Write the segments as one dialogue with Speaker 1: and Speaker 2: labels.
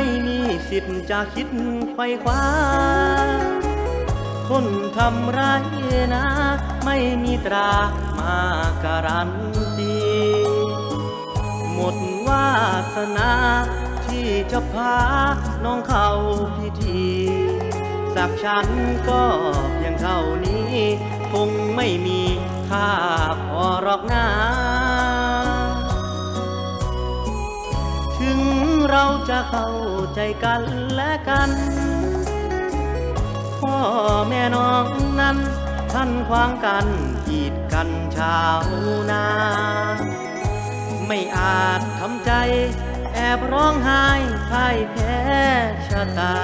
Speaker 1: ไม่มีสิทธิ์จะคิดไขว้คว้า คนทำไรนะ ไม่มีตรามาการันตี หมดวาสนาที่จะพาน้องเข้าพิธี สักฉันก็เพียงเท่านี้ คงไม่มีค่าพอ เราจะเข้าใจกันและกัน พ่อแม่น้องนั้น ท่านขวางกันกีดกันชาวนา ไม่อาจทำใจ แอบร้องไห้พ่ายแพ้ชะตา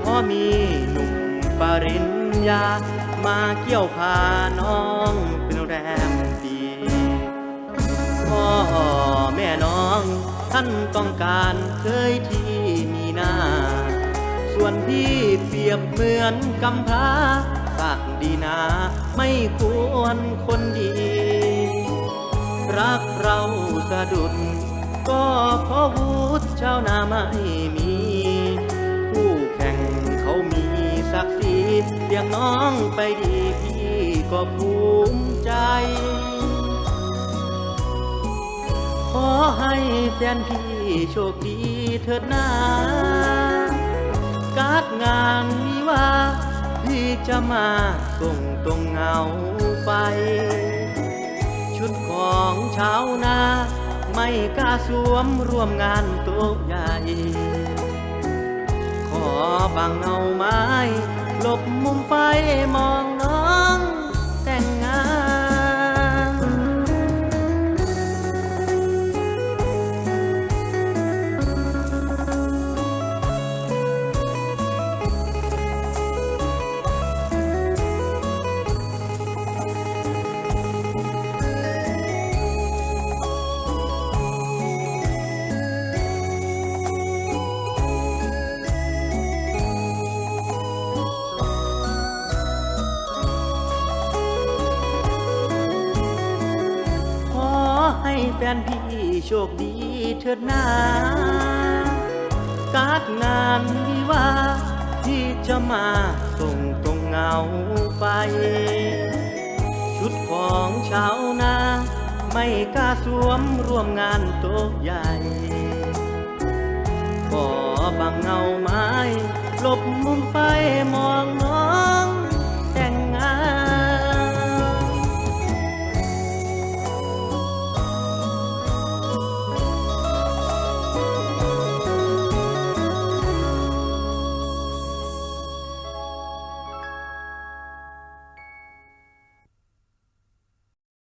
Speaker 1: เพราะมีหนุ่มปริญญา มาเกี่ยวพาน้องเป็นแรมปีพ่อแม่น้อง ท่านต้องการเคยที่มีหน้า ส่วนพี่เปรียบเหมือนกำพร้าสักดีนาไม่ควรคนดี รักเราสะดุด ก็เพราะวุฒิเจ้านาไม่มี คู่แข่งเขามีศักดิ์ศรีเรียกน้องไปดีพี่ก็ภูมิใจ แฟนพี่โชคดีเถิดนาการงานมีว่า พี่จะมาส่งตรงเงาไฟ ชุดของชาวนา ไม่กล้าสวมร่วมงานโต๊ะใหญ่ขอบังเงาไม้ หลบมุมไฟมอง นพี่โชคดีเถิดนาการงานวิวาที่จะมาส่งตรงเงาไฟ ชุดของชาวนา ไม่กล้าสวมร่วมงานโต๊ะใหญ่ ขอบังเงาไม้หลบมุมไฟ